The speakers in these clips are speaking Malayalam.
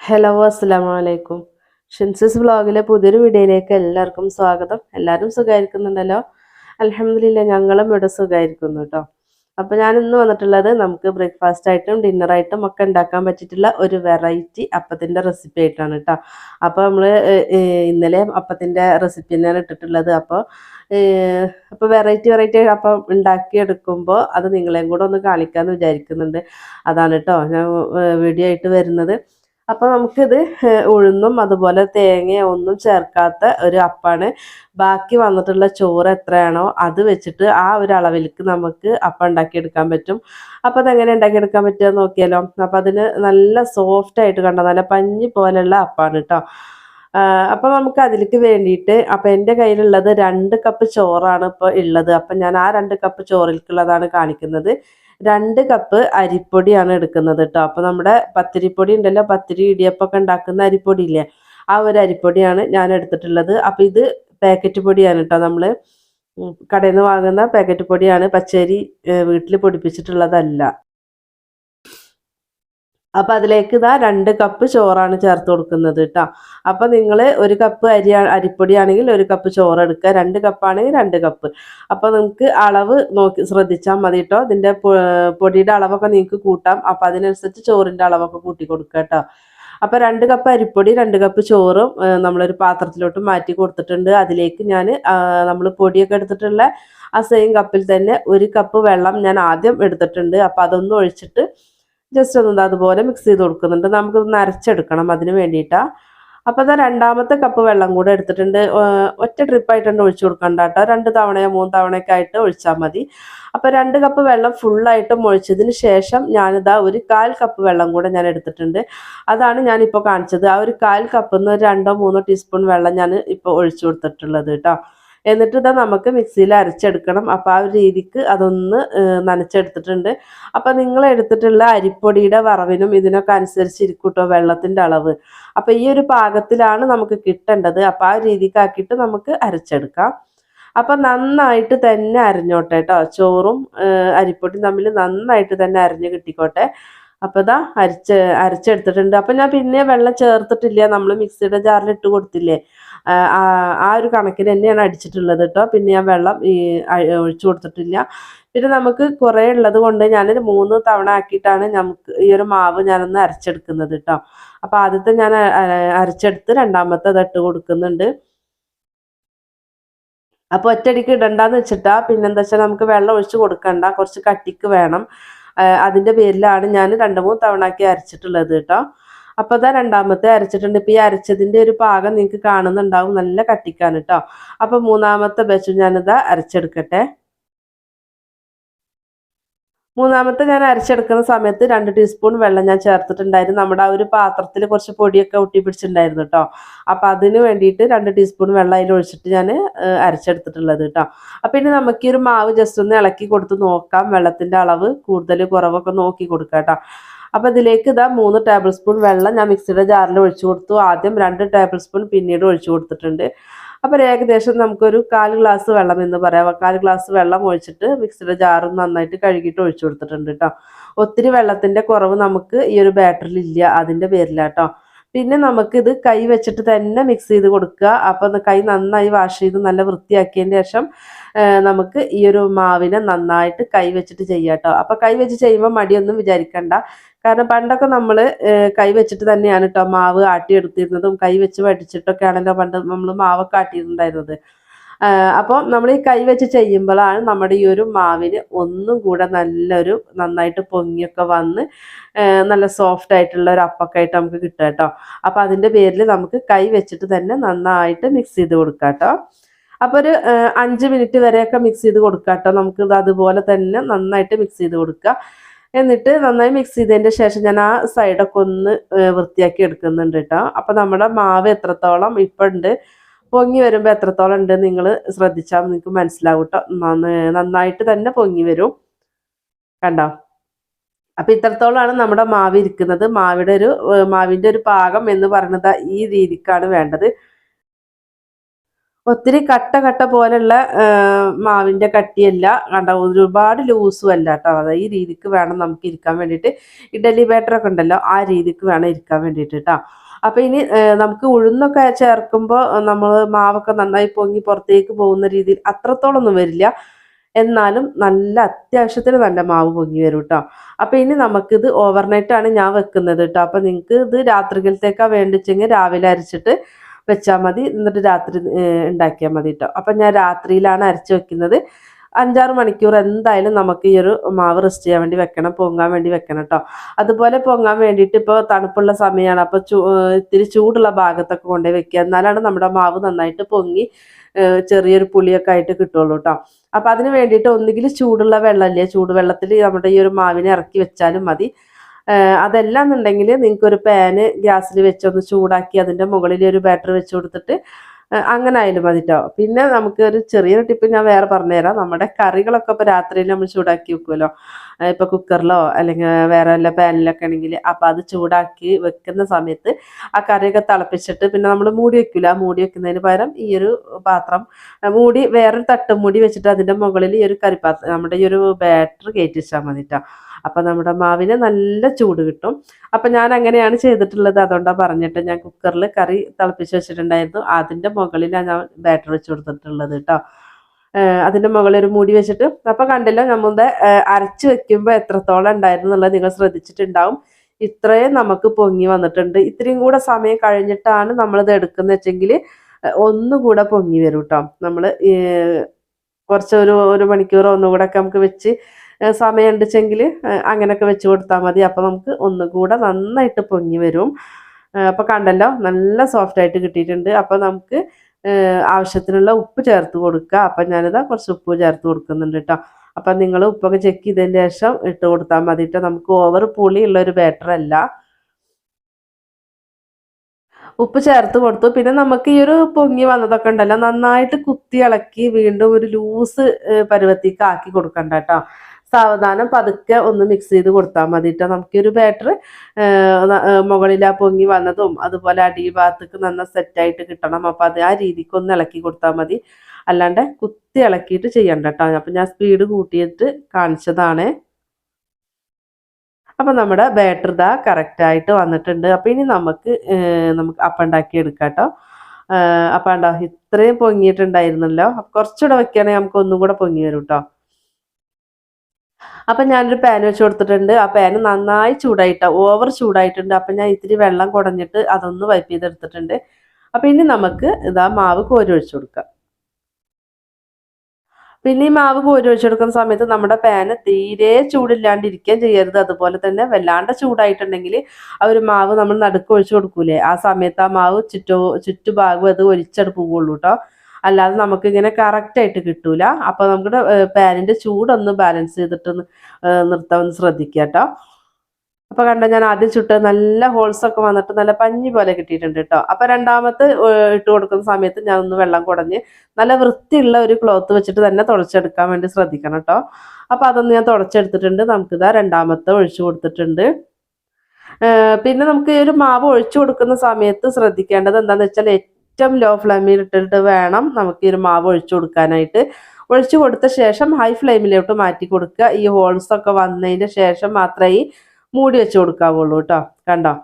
ഹലോ അസ്സാം വലൈക്കും ഷിൻസിസ് വ്ളോഗിലെ പുതിയൊരു വീഡിയോയിലേക്ക് എല്ലാവർക്കും സ്വാഗതം. എല്ലാവരും സുഖമായിരിക്കുന്നുണ്ടല്ലോ? അലഹമില്ല ഞങ്ങളും ഇവിടെ സുഖമായിരിക്കുന്നു കേട്ടോ അപ്പോൾ ഞാൻ ഇന്ന് വന്നിട്ടുള്ളത് നമുക്ക് ബ്രേക്ക്ഫാസ്റ്റ് ആയിട്ടും ഡിന്നറായിട്ടും ഒക്കെ ഉണ്ടാക്കാൻ പറ്റിയിട്ടുള്ള ഒരു വെറൈറ്റി അപ്പത്തിന്റെ റെസിപ്പി ആയിട്ടാണ് കേട്ടോ അപ്പോൾ നമ്മൾ ഇന്നലെ അപ്പത്തിന്റെ റെസിപ്പി തന്നെയാണ് ഇട്ടിട്ടുള്ളത്. അപ്പോൾ അപ്പോൾ വെറൈറ്റി വെറൈറ്റി അപ്പം ഉണ്ടാക്കിയെടുക്കുമ്പോൾ അത് നിങ്ങളെയും കൂടെ ഒന്ന് കാണിക്കാമെന്ന് വിചാരിക്കുന്നുണ്ട്. അതാണ് കേട്ടോ ഞാൻ വീഡിയോ ആയിട്ട് വരുന്നത്. അപ്പോൾ നമുക്കിത് ഉഴുന്നും അതുപോലെ തേങ്ങയോ ഒന്നും ചേർക്കാത്ത ഒരു അപ്പാണ്. ബാക്കി വന്നിട്ടുള്ള ചോറ് എത്രയാണോ അത് വെച്ചിട്ട് ആ ഒരു അളവിലേക്ക് നമുക്ക് അപ്പം ഉണ്ടാക്കിയെടുക്കാൻ പറ്റും. അപ്പോൾ അതെങ്ങനെ ഉണ്ടാക്കിയെടുക്കാൻ പറ്റുക നോക്കിയാലോ. അപ്പം അതിന് നല്ല സോഫ്റ്റ് ആയിട്ട് കണ്ടോ നല്ല പഞ്ഞി പോലെയുള്ള അപ്പാണ് കേട്ടോ അപ്പോൾ നമുക്ക് അതിലേക്ക് വേണ്ടിയിട്ട് അപ്പോൾ എന്റെ കയ്യിലുള്ളത് രണ്ട് കപ്പ് ചോറാണ് ഇപ്പോൾ ഉള്ളത്. അപ്പം ഞാൻ ആ രണ്ട് കപ്പ് ചോറിലേക്കുള്ളതാണ് കാണിക്കുന്നത്. രണ്ട് കപ്പ് അരിപ്പൊടിയാണ് എടുക്കുന്നത് കേട്ടോ അപ്പോൾ നമ്മുടെ പത്തിരിപ്പൊടി ഉണ്ടല്ലോ പത്തിരി ഇടിയപ്പൊക്കെ ഉണ്ടാക്കുന്ന അരിപ്പൊടി ഇല്ലേ ആ ഒരു അരിപ്പൊടിയാണ് ഞാൻ എടുത്തിട്ടുള്ളത്. അപ്പോൾ ഇത് പാക്കറ്റ് പൊടിയാണ് കേട്ടോ നമ്മൾ കടയിൽ നിന്ന് വാങ്ങുന്ന പാക്കറ്റ് പൊടിയാണ് പച്ചരി വീട്ടിൽ പൊടിപ്പിച്ചിട്ടുള്ളതല്ല. അപ്പം അതിലേക്ക് ഇതാ രണ്ട് കപ്പ് ചോറാണ് ചേർത്ത് കൊടുക്കുന്നത് കേട്ടോ അപ്പം നിങ്ങൾ ഒരു കപ്പ് അരി അരിപ്പൊടിയാണെങ്കിൽ ഒരു കപ്പ് ചോറ് എടുക്കുക. രണ്ട് കപ്പാണെങ്കിൽ രണ്ട് കപ്പ് അപ്പോൾ നിങ്ങൾക്ക് അളവ് നോക്കി ശ്രദ്ധിച്ചാൽ മതി കേട്ടോ ഇതിന്റെ പൊടിയുടെ അളവൊക്കെ നിങ്ങൾക്ക് കൂട്ടാം. അപ്പം അതിനനുസരിച്ച് ചോറിന്റെ അളവൊക്കെ കൂട്ടി കൊടുക്കുക കേട്ടോ അപ്പോൾ രണ്ട് കപ്പ് അരിപ്പൊടി രണ്ട് കപ്പ് ചോറും നമ്മളൊരു പാത്രത്തിലോട്ട് മാറ്റി കൊടുത്തിട്ടുണ്ട്. അതിലേക്ക് ഞാൻ നമ്മൾ പൊടിയൊക്കെ എടുത്തിട്ടുള്ള ആ സെയിം കപ്പിൽ തന്നെ ഒരു കപ്പ് വെള്ളം ഞാൻ ആദ്യം എടുത്തിട്ടുണ്ട്. അപ്പോൾ അതൊന്നും ഒഴിച്ചിട്ട് ജസ്റ്റ് ഒന്ന് അതുപോലെ മിക്സ് ചെയ്ത് കൊടുക്കുന്നുണ്ട്. നമുക്കൊന്ന് നരച്ചെടുക്കണം അതിന് വേണ്ടിയിട്ടാണ് അപ്പോൾ അതാ രണ്ടാമത്തെ കപ്പ് വെള്ളം കൂടെ എടുത്തിട്ടുണ്ട്. ഒറ്റ ട്രിപ്പായിട്ടുണ്ട് ഒഴിച്ചു കൊടുക്കണ്ട കേട്ടോ രണ്ട് തവണയോ മൂന്ന് തവണയൊക്കെ ആയിട്ട് ഒഴിച്ചാൽ മതി. അപ്പോൾ രണ്ട് കപ്പ് വെള്ളം ഫുള്ളായിട്ടും ഒഴിച്ചതിന് ശേഷം ഞാനിതാ ഒരു കാൽ കപ്പ് വെള്ളം കൂടെ ഞാൻ എടുത്തിട്ടുണ്ട്. അതാണ് ഞാനിപ്പോൾ കാണിച്ചത്. ആ ഒരു കാൽ കപ്പിൽ നിന്ന് രണ്ടോ മൂന്നോ ടീസ്പൂൺ വെള്ളം ഞാൻ ഇപ്പോൾ ഒഴിച്ചു കൊടുത്തിട്ടുള്ളത് കേട്ടോ. എന്നിട്ട് ഇതാ നമുക്ക് മിക്സിയിൽ അരച്ചെടുക്കണം. അപ്പോൾ ആ ഒരു രീതിക്ക് അതൊന്ന് നനച്ചെടുത്തിട്ടുണ്ട്. അപ്പോൾ നിങ്ങൾ എടുത്തിട്ടുള്ള അരിപ്പൊടിയുടെ വറവിനും ഇതിനൊക്കെ അനുസരിച്ചിരിക്കും കേട്ടോ വെള്ളത്തിന്റെ അളവ്. അപ്പോൾ ഈ ഒരു പാകത്തിലാണ് നമുക്ക് കിട്ടേണ്ടത്. അപ്പോൾ ആ രീതിക്കാക്കിയിട്ട് നമുക്ക് അരച്ചെടുക്കാം. അപ്പം നന്നായിട്ട് തന്നെ അരിഞ്ഞോട്ടെ കേട്ടോ. ചോറും അരിപ്പൊടിയും തമ്മിൽ നന്നായിട്ട് തന്നെ അരിഞ്ഞ് കിട്ടിക്കോട്ടെ. അപ്പോൾ ഇതാ അരച്ച് അരച്ചെടുത്തിട്ടുണ്ട്. അപ്പം ഞാൻ പിന്നെ വെള്ളം ചേർത്തിട്ടില്ല. നമ്മൾ മിക്സിയുടെ ജാറിൽ ഇട്ട് കൊടുത്തില്ലേ? ആ ഒരു കണക്കിന് തന്നെയാണ് അടിച്ചിട്ടുള്ളത് കേട്ടോ പിന്നെ ഞാൻ വെള്ളം ഒഴിച്ചു കൊടുത്തിട്ടില്ല. പിന്നെ നമുക്ക് കുറേ ഉള്ളത് കൊണ്ട് ഞാനൊരു മൂന്ന് തവണ ആക്കിയിട്ടാണ് നമുക്ക് ഈ ഒരു മാവ് ഞാനൊന്ന് അരച്ചെടുക്കുന്നത് കേട്ടോ അപ്പോൾ ആദ്യത്തെ ഞാൻ അരച്ചെടുത്ത് രണ്ടാമത്തെ തട്ട് കൊടുക്കുന്നുണ്ട്. അപ്പോൾ ഒറ്റടിക്ക് ഇടണ്ടെന്ന് വെച്ചിട്ടാ പിന്നെന്താ വെച്ചാൽ നമുക്ക് വെള്ളം ഒഴിച്ച് കൊടുക്കണ്ട. കുറച്ച് കട്ടിക്ക് വേണം. അതിന്റെ പേരിലാണ് ഞാൻ രണ്ട് മൂന്ന് തവണ ആക്കി അരച്ചിട്ടുള്ളത് കേട്ടോ അപ്പോൾ അതാ രണ്ടാമത്തെ അരച്ചിട്ടുണ്ട്. ഇപ്പൊ ഈ അരച്ചതിന്റെ ഒരു പാകം നിങ്ങൾക്ക് കാണുന്നുണ്ടാവും. നല്ല കട്ടിക്കാൻ കേട്ടോ അപ്പോൾ മൂന്നാമത്തെ ബച്ച് ഞാനിതാ അരച്ചെടുക്കട്ടെ. മൂന്നാമത്തെ ഞാൻ അരച്ചെടുക്കുന്ന സമയത്ത് രണ്ട് ടീസ്പൂൺ വെള്ളം ഞാൻ ചേർത്തിട്ടുണ്ടായിരുന്നു. നമ്മുടെ ആ ഒരു പാത്രത്തിൽ കുറച്ച് പൊടിയൊക്കെ ഒട്ടി പിടിച്ചിട്ടുണ്ടായിരുന്നു കേട്ടോ അപ്പം അതിന് വേണ്ടിയിട്ട് രണ്ട് ടീസ്പൂൺ വെള്ളം അതിൽ ഒഴിച്ചിട്ട് ഞാൻ അരച്ചെടുത്തിട്ടുള്ളത് കേട്ടോ അപ്പം ഇനി നമുക്ക് ഈ ഒരു മാവ് ജസ്റ്റ് ഒന്ന് ഇളക്കി കൊടുത്ത് നോക്കാം. വെള്ളത്തിന്റെ അളവ് കൂടുതൽ കുറവൊക്കെ നോക്കി കൊടുക്കാം കേട്ടോ അപ്പോൾ ഇതിലേക്ക് ഇതാ മൂന്ന് ടേബിൾ സ്പൂൺ വെള്ളം ഞാൻ മിക്സിയുടെ ജാറിൽ ഒഴിച്ചു കൊടുത്തു. ആദ്യം രണ്ട് ടേബിൾ സ്പൂൺ പിന്നീട് ഒഴിച്ചു കൊടുത്തിട്ടുണ്ട്. അപ്പോൾ ഏകദേശം നമുക്കൊരു കാൽ ഗ്ലാസ് വെള്ളം എന്ന് പറയാം. കാൽ ഗ്ലാസ് വെള്ളം ഒഴിച്ചിട്ട് മിക്സിയുടെ ജാറ് നന്നായിട്ട് കഴുകിയിട്ട് ഒഴിച്ചു കൊടുത്തിട്ടുണ്ട് കേട്ടോ ഒത്തിരി വെള്ളത്തിന്റെ കുറവ് നമുക്ക് ഈ ഒരു ബാറ്ററിൽ ഇല്ല അതിന്റെ പേരിലാട്ടോ. പിന്നെ നമുക്കിത് കൈ വെച്ചിട്ട് തന്നെ മിക്സ് ചെയ്ത് കൊടുക്കുക. അപ്പം കൈ നന്നായി വാഷ് ചെയ്ത് നല്ല വൃത്തിയാക്കിയതിന് ശേഷം നമുക്ക് ഈ ഒരു മാവിനെ നന്നായിട്ട് കൈ വെച്ചിട്ട് ചെയ്യാം കേട്ടോ അപ്പം കൈ വെച്ച് ചെയ്യുമ്പോൾ മടിയൊന്നും വിചാരിക്കണ്ട. കാരണം പണ്ടൊക്കെ നമ്മൾ കൈ വെച്ചിട്ട് തന്നെയാണ് കേട്ടോ മാവ് ആട്ടിയെടുത്തിരുന്നതും കൈ വെച്ച് വടിച്ചിട്ടൊക്കെ ആണല്ലോ പണ്ട് നമ്മൾ മാവൊക്കെ ആട്ടിയിട്ടുണ്ടായിരുന്നത്. അപ്പോൾ നമ്മൾ ഈ കൈ വെച്ച് ചെയ്യുമ്പോഴാണ് നമ്മുടെ ഈ ഒരു മാവിന് ഒന്നും കൂടെ നല്ലൊരു നന്നായിട്ട് പൊങ്ങിയൊക്കെ വന്ന് നല്ല സോഫ്റ്റ് ആയിട്ടുള്ള ഒരു അപ്പൊക്കെ ആയിട്ട് നമുക്ക് കിട്ടുക കേട്ടോ. അപ്പോൾ അതിന്റെ പേരിൽ നമുക്ക് കൈ വെച്ചിട്ട് തന്നെ നന്നായിട്ട് മിക്സ് ചെയ്ത് കൊടുക്കാം കേട്ടോ. അപ്പോൾ ഒരു അഞ്ച് മിനിറ്റ് വരെയൊക്കെ മിക്സ് ചെയ്ത് കൊടുക്കാം കേട്ടോ. നമുക്ക് അതുപോലെ തന്നെ നന്നായിട്ട് മിക്സ് ചെയ്ത് കൊടുക്കുക. എന്നിട്ട് നന്നായി മിക്സ് ചെയ്തതിന്റെ ശേഷം ഞാൻ ആ സൈഡൊക്കെ ഒന്ന് വൃത്തിയാക്കി എടുക്കുന്നുണ്ട് കേട്ടോ. അപ്പോൾ നമ്മുടെ മാവ് എത്രത്തോളം ഇപ്പം ഉണ്ട് പൊങ്ങി വരുമ്പോൾ എത്രത്തോളം ഉണ്ട് നിങ്ങൾ ശ്രദ്ധിച്ചാൽ നിങ്ങൾക്ക് മനസ്സിലാവും കേട്ടോ നന്നായിട്ട് തന്നെ പൊങ്ങി വരും. കണ്ടോ? അപ്പം ഇത്രത്തോളമാണ് നമ്മുടെ മാവ് ഇരിക്കുന്നത്. മാവിയുടെ ഒരു മാവിന്റെ ഒരു പാകം എന്ന് പറയുന്നത് ഈ രീതിക്കാണ് വേണ്ടത്. ഒത്തിരി കട്ട കട്ട പോലുള്ള മാവിന്റെ കട്ടിയല്ല. കണ്ട? ഒരുപാട് ലൂസും അല്ല കേട്ടോ അത് ഈ രീതിക്ക് വേണം നമുക്ക് ഇരിക്കാൻ വേണ്ടിയിട്ട്. ഇഡലി ബാറ്റർ ഒക്കെ ഉണ്ടല്ലോ ആ രീതിക്ക് വേണം ഇരിക്കാൻ വേണ്ടിയിട്ട് കേട്ടോ അപ്പൊ ഇനി നമുക്ക് ഉഴുന്നൊക്കെ ചേർക്കുമ്പോൾ നമ്മൾ മാവൊക്കെ നന്നായി പൊങ്ങി പുറത്തേക്ക് പോകുന്ന രീതിയിൽ അത്രത്തോളം ഒന്നും വരില്ല. എന്നാലും നല്ല അത്യാവശ്യത്തിന് നല്ല മാവ് പൊങ്ങി വരും കേട്ടോ അപ്പൊ ഇനി നമുക്കിത് ആണ് ഞാൻ വെക്കുന്നത് കേട്ടോ അപ്പൊ നിങ്ങൾക്ക് ഇത് രാത്രികളത്തേക്കാ വേണ്ടിച്ചെങ്കിൽ രാവിലെ അരച്ചിട്ട് വെച്ചാൽ മതി. എന്നിട്ട് രാത്രി ഉണ്ടാക്കിയാൽ മതി കേട്ടോ അപ്പം ഞാൻ രാത്രിയിലാണ് അരച്ച് വെക്കുന്നത്. അഞ്ചാറ് മണിക്കൂർ എന്തായാലും നമുക്ക് ഈ ഒരു മാവ് റെസ്റ്റ് ചെയ്യാൻ വേണ്ടി വെക്കണം പൊങ്ങാൻ വേണ്ടി വെക്കണം കേട്ടോ അതുപോലെ പൊങ്ങാൻ വേണ്ടിയിട്ട് ഇപ്പോൾ തണുപ്പുള്ള സമയമാണ് അപ്പോൾ ചൂ ഇത്തിരി ചൂടുള്ള ഭാഗത്തൊക്കെ കൊണ്ടുപോയി വെക്കുക. എന്നാലാണ് നമ്മുടെ മാവ് നന്നായിട്ട് പൊങ്ങി ചെറിയൊരു പുളിയൊക്കെ ആയിട്ട് കിട്ടുള്ളൂ കേട്ടോ അപ്പം അതിന് വേണ്ടിയിട്ട് ഒന്നുകിൽ ചൂടുള്ള വെള്ളമില്ലേ ചൂടുവെള്ളത്തിൽ നമ്മുടെ ഈ ഒരു മാവിനെ ഇറക്കി വെച്ചാലും മതി. അതെല്ലാം എന്നുണ്ടെങ്കിൽ നിങ്ങൾക്ക് ഒരു പാന് ഗ്യാസിൽ വെച്ചൊന്ന് ചൂടാക്കി അതിന്റെ മുകളിൽ ഒരു ബാറ്റർ വെച്ച് കൊടുത്തിട്ട് അങ്ങനെ അതിന് മതിട്ടോ. പിന്നെ നമുക്ക് ഒരു ചെറിയൊരു ടിപ്പ് ഞാൻ വേറെ പറഞ്ഞുതരാം. നമ്മുടെ കറികളൊക്കെ ഇപ്പോൾ രാത്രിയിൽ നമ്മൾ ചൂടാക്കി വെക്കുമല്ലോ ഇപ്പോൾ കുക്കറിലോ അല്ലെങ്കിൽ വേറെ വല്ല പാനിലൊക്കെ ആണെങ്കിൽ അപ്പം അത് ചൂടാക്കി വെക്കുന്ന സമയത്ത് ആ കറിയൊക്കെ തിളപ്പിച്ചിട്ട് പിന്നെ നമ്മൾ മൂടി വെക്കില്ല മൂടി വെക്കുന്നതിന് പകരം ഈ ഒരു പാത്രം മൂടി വേറൊരു തട്ട് മൂടി വെച്ചിട്ട് അതിന്റെ മുകളിൽ ഈ ഒരു കറിപ്പാത്രം നമ്മുടെ ഈ ഒരു ബാറ്റർ കയറ്റി വെച്ചാൽ മതി ട്ടോ അപ്പം നമ്മുടെ മാവിന് നല്ല ചൂട് കിട്ടും. അപ്പം ഞാൻ അങ്ങനെയാണ് ചെയ്തിട്ടുള്ളത്. അതുകൊണ്ടാണ് പറഞ്ഞിട്ട് ഞാൻ കുക്കറിൽ കറി തിളപ്പിച്ച് വെച്ചിട്ടുണ്ടായിരുന്നു. അതിന്റെ മുകളിലാണ് ഞാൻ ബാറ്റർ വെച്ച് കൊടുത്തിട്ടുള്ളത് കേട്ടോ അതിന്റെ മുകളിൽ ഒരു മൂടി വെച്ചിട്ട് അപ്പം കണ്ടല്ലോ നമ്മുടെ അരച്ച് വെക്കുമ്പോൾ എത്രത്തോളം ഉണ്ടായിരുന്നു എന്നുള്ളത് നിങ്ങൾ ശ്രദ്ധിച്ചിട്ടുണ്ടാവും. ഇത്രയും നമുക്ക് പൊങ്ങി വന്നിട്ടുണ്ട്. ഇത്രയും കൂടെ സമയം കഴിഞ്ഞിട്ടാണ് നമ്മളിത് എടുക്കുന്നത് വെച്ചെങ്കിൽ ഒന്നുകൂടെ പൊങ്ങി വരും കേട്ടോ നമ്മൾ കുറച്ച് ഒരു ഒരു മണിക്കൂറോ ഒന്നുകൂടെ ഒക്കെ നമുക്ക് വെച്ച് സമയം ഉണ്ടെച്ചെങ്കിൽ അങ്ങനെയൊക്കെ വെച്ച് കൊടുത്താൽ മതി. അപ്പോൾ നമുക്ക് ഒന്നുകൂടെ നന്നായിട്ട് പൊങ്ങി വരും. അപ്പോൾ കണ്ടല്ലോ നല്ല സോഫ്റ്റ് ആയിട്ട് കിട്ടിയിട്ടുണ്ട്. അപ്പോൾ നമുക്ക് ആവശ്യത്തിനുള്ള ഉപ്പ് ചേർത്ത് കൊടുക്കുക അപ്പം ഞാനിതാ കുറച്ച് ഉപ്പ് ചേർത്ത് കൊടുക്കുന്നുണ്ട് കേട്ടോ അപ്പം നിങ്ങൾ ഉപ്പൊക്കെ ചെക്ക് ചെയ്തതിന് ശേഷം ഇട്ട് കൊടുത്താൽ മതി കേട്ടോ നമുക്ക് ഓവർ പുളിയുള്ള ഒരു ബാറ്റർ അല്ല. ഉപ്പ് ചേർത്ത് കൊടുത്തു. പിന്നെ നമുക്ക് ഈ ഒരു പൊങ്ങി വന്നതൊക്കെ ഉണ്ടല്ലോ നന്നായിട്ട് കുത്തി ഇളക്കി വീണ്ടും ഒരു ലൂസ് പരുവത്തേക്ക് ആക്കി കൊടുക്കണ്ട കേട്ടോ സാവധാനം പതുക്കെ ഒന്ന് മിക്സ് ചെയ്ത് കൊടുത്താൽ മതി. കേട്ടോ നമുക്ക് ഒരു ബാറ്റർ മുകളിൽ ആ പൊങ്ങി വന്നതും അതുപോലെ അടി അടിഭാഗത്തേക്ക് നന്ന സെറ്റായിട്ട് കിട്ടണം. അപ്പം അത് ആ രീതിക്ക് ഒന്ന് ഇളക്കി കൊടുത്താൽ മതി. അല്ലാണ്ട് കുത്തി ഇളക്കിയിട്ട് ചെയ്യണ്ട കേട്ടോ അപ്പം ഞാൻ സ്പീഡ് കൂട്ടിയിട്ട് കാണിച്ചതാണ്. അപ്പം നമ്മുടെ ബാറ്റർ ഇതാ കറക്റ്റായിട്ട് വന്നിട്ടുണ്ട്. അപ്പം ഇനി നമുക്ക് നമുക്ക് അപ്പുണ്ടാക്കി എടുക്കാം കേട്ടോ അപ്പം ഉണ്ടോ ഇത്രയും പൊങ്ങിയിട്ടുണ്ടായിരുന്നല്ലോ. കുറച്ചുകൂടെ വെക്കുകയാണെങ്കിൽ നമുക്ക് ഒന്നും കൂടെ പൊങ്ങി വരും കേട്ടോ അപ്പം ഞാനൊരു പാൻ വെച്ച് കൊടുത്തിട്ടുണ്ട്. ആ പാൻ നന്നായി ചൂടായിട്ട ഓവർ ചൂടായിട്ടുണ്ട്. അപ്പം ഞാൻ ഇത്തിരി വെള്ളം കുടഞ്ഞിട്ട് അതൊന്ന് വൈപ്പ് ചെയ്തെടുത്തിട്ടുണ്ട്. അപ്പം ഇനി നമുക്ക് ഇതാ മാവ് കോരി ഒഴിച്ചു കൊടുക്കാം. പിന്നെ ഈ മാവ് കോരി ഒഴിച്ചു കൊടുക്കുന്ന സമയത്ത് നമ്മുടെ പാന് തീരെ ചൂടില്ലാണ്ടിരിക്കുകയും ചെയ്യരുത്. അതുപോലെ തന്നെ വല്ലാണ്ട് ചൂടായിട്ടുണ്ടെങ്കിൽ ആ ഒരു മാവ് നമ്മൾ നടുക്ക് ഒഴിച്ചു കൊടുക്കൂലേ. ആ സമയത്ത് ആ മാവ് ചുറ്റോ ചുറ്റുഭാഗം അത് ഒലിച്ചട് പോവുള്ളൂ കേട്ടോ അല്ലാതെ നമുക്ക് ഇങ്ങനെ കറക്റ്റായിട്ട് കിട്ടൂല. അപ്പോൾ നമ്മുടെ പാനിന്റെ ചൂടൊന്ന് ബാലൻസ് ചെയ്തിട്ട് നിർത്താൻ ഒന്ന് ശ്രദ്ധിക്കുക കേട്ടോ അപ്പോൾ കണ്ട ഞാൻ ആദ്യം ചുട്ട് നല്ല ഹോൾസ് ഒക്കെ വന്നിട്ട് നല്ല പഞ്ഞി പോലെ കിട്ടിയിട്ടുണ്ട് കേട്ടോ അപ്പോൾ രണ്ടാമത്തെ ഇട്ട് കൊടുക്കുന്ന സമയത്ത് ഞാൻ ഒന്ന് വെള്ളം കുടഞ്ഞ് നല്ല വൃത്തിയുള്ള ഒരു ക്ലോത്ത് വെച്ചിട്ട് തന്നെ തുടച്ചെടുക്കാൻ വേണ്ടി ശ്രദ്ധിക്കണം കേട്ടോ അപ്പോൾ അതൊന്ന് ഞാൻ തുടച്ചെടുത്തിട്ടുണ്ട്. നമുക്കിതാ രണ്ടാമത്തെ ഒഴിച്ചു കൊടുത്തിട്ടുണ്ട്. പിന്നെ നമുക്ക് ഈ ഒരു മാവ് ഒഴിച്ചു കൊടുക്കുന്ന സമയത്ത് ശ്രദ്ധിക്കേണ്ടത് എന്താണെന്ന് വെച്ചാൽ ഏറ്റവും ലോ ഫ്ലെയിമിൽ ഇട്ടിട്ട് വേണം നമുക്ക് ഈ ഒരു മാവ് ഒഴിച്ചു കൊടുക്കാനായിട്ട്. ഒഴിച്ചു കൊടുത്ത ശേഷം ഹൈ ഫ്ലെയിമിലോട്ട് മാറ്റി കൊടുക്കുക. ഈ ഹോൾസ് ഒക്കെ വന്നതിന് ശേഷം മാത്രമേ ഈ മൂടി വെച്ച് കൊടുക്കാവുള്ളൂ കേട്ടോ. കണ്ടോ?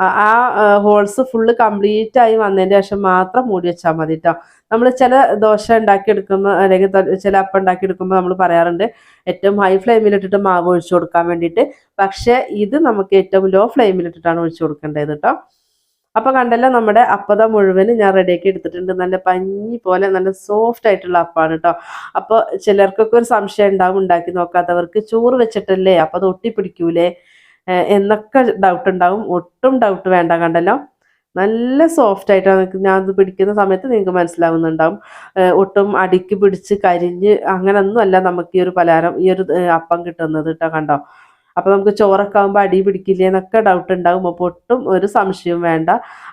ആ- ഹോൾസ് ഫുള്ള് കംപ്ലീറ്റ് ആയി വന്നതിന് ശേഷം മാത്രം മൂടി വെച്ചാൽ മതി കേട്ടോ. നമ്മൾ ചില ദോശ ഉണ്ടാക്കി എടുക്കുമ്പോൾ അല്ലെങ്കിൽ ചില അപ്പം ഉണ്ടാക്കി എടുക്കുമ്പോൾ നമ്മൾ പറയാറുണ്ട് ഏറ്റവും ഹൈ ഫ്ലെയിമിലിട്ടിട്ട് മാവ് ഒഴിച്ചു കൊടുക്കാൻ വേണ്ടിയിട്ട്. പക്ഷേ ഇത് നമുക്ക് ഏറ്റവും ലോ ഫ്ലെയിമിലിട്ടിട്ടാണ് ഒഴിച്ചു കൊടുക്കേണ്ടത് കേട്ടോ. അപ്പൊ കണ്ടല്ലോ നമ്മുടെ അപ്പത മുഴുവൻ ഞാൻ റെഡിയാക്കി എടുത്തിട്ടുണ്ട്. നല്ല പഞ്ഞി പോലെ നല്ല സോഫ്റ്റ് ആയിട്ടുള്ള അപ്പാണ് കേട്ടോ അപ്പോൾ ചിലർക്കൊക്കെ ഒരു സംശയം ഉണ്ടാവും ഉണ്ടാക്കി നോക്കാത്തവർക്ക് ചോറ് വെച്ചിട്ടല്ലേ അപ്പോൾ അത് ഒട്ടിപ്പിടിക്കൂലേ? എന്നൊക്കെ ഡൗട്ട് ഉണ്ടാവും. ഒട്ടും ഡൗട്ട് വേണ്ട കണ്ടല്ലോ. നല്ല സോഫ്റ്റ് ആയിട്ടാണ് ഞാൻ അത് പിടിക്കുന്ന സമയത്ത് നിങ്ങൾക്ക് മനസ്സിലാവുന്നുണ്ടാവും. ഒട്ടും അടിക്ക് പിടിച്ച് കരിഞ്ഞ് അങ്ങനൊന്നും അല്ല നമുക്ക് ഈ ഒരു പലഹാരം ഈ ഒരു അപ്പം കിട്ടുന്നത് കേട്ടോ കണ്ടോ. അപ്പോൾ നമുക്ക് ചോറൊക്കെ ആകുമ്പോൾ അടി പിടിക്കില്ലേ എന്നൊക്കെ ഡൗട്ട് ഉണ്ടാകും അപ്പോൾ ഒട്ടും ഒരു സംശയവും വേണ്ട.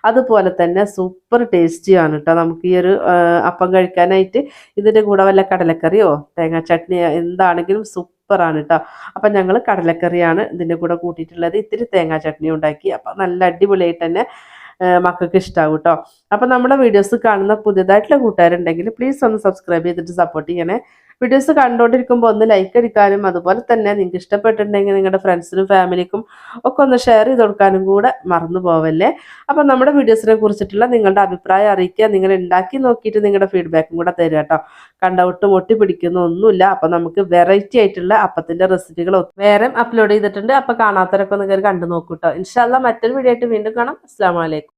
അതുപോലെ തന്നെ സൂപ്പർ ടേസ്റ്റിയാണ് കേട്ടോ നമുക്ക് ഈ ഒരു അപ്പം കഴിക്കാനായിട്ട് ഇതിന്റെ കൂടെ വല്ല കടലക്കറിയോ തേങ്ങാ ചട്നിയോ എന്താണെങ്കിലും സൂപ്പറാണ് കേട്ടോ അപ്പം ഞങ്ങൾ കടലക്കറിയാണ് ഇതിന്റെ കൂടെ കൂട്ടിയിട്ടുള്ളത്. ഇത്തിരി തേങ്ങാ ചട്നി ഉണ്ടാക്കി. അപ്പം നല്ല അടിപൊളിയായിട്ട് തന്നെ മക്കൾക്ക് ഇഷ്ടാവും കേട്ടോ അപ്പം നമ്മുടെ വീഡിയോസ് കാണുന്ന പുതിയതായിട്ടുള്ള കൂട്ടുകാരുണ്ടെങ്കിൽ പ്ലീസ് ഒന്ന് സബ്സ്ക്രൈബ് ചെയ്തിട്ട് സപ്പോർട്ട് ചെയ്യണേ. വീഡിയോസ് കണ്ടുകൊണ്ടിരിക്കുമ്പോൾ ഒന്ന് ലൈക്ക് അടിക്കാനും അതുപോലെ തന്നെ നിങ്ങൾക്ക് ഇഷ്ടപ്പെട്ടിട്ടുണ്ടെങ്കിൽ നിങ്ങളുടെ ഫ്രണ്ട്സിനും ഫാമിലിക്കും ഒക്കെ ഒന്ന് ഷെയർ ചെയ്ത് കൊടുക്കാനും കൂടെ മറന്നു പോവല്ലേ? അപ്പം നമ്മുടെ വീഡിയോസിനെ കുറിച്ചിട്ടുള്ള നിങ്ങളുടെ അഭിപ്രായം അറിയിക്കുക. നിങ്ങൾ ഉണ്ടാക്കി നോക്കിയിട്ട് നിങ്ങളുടെ ഫീഡ്ബാക്കും കൂടെ തരിക കേട്ടോ. കണ്ട ഒട്ടും ഒന്നുമില്ല. അപ്പം നമുക്ക് വെറൈറ്റി ആയിട്ടുള്ള അപ്പത്തിന്റെ റെസിപ്പികൾ വേറെ അപ്ലോഡ് ചെയ്തിട്ടുണ്ട്. അപ്പം കാണാത്തവരൊക്കെ ഒന്ന് കയറി കണ്ടു നോക്കൂട്ടോ ഇൻഷാല്ല മറ്റൊരു വീഡിയോ ആയിട്ട് വീണ്ടും കാണാം. അസ്സാം വലൈക്കും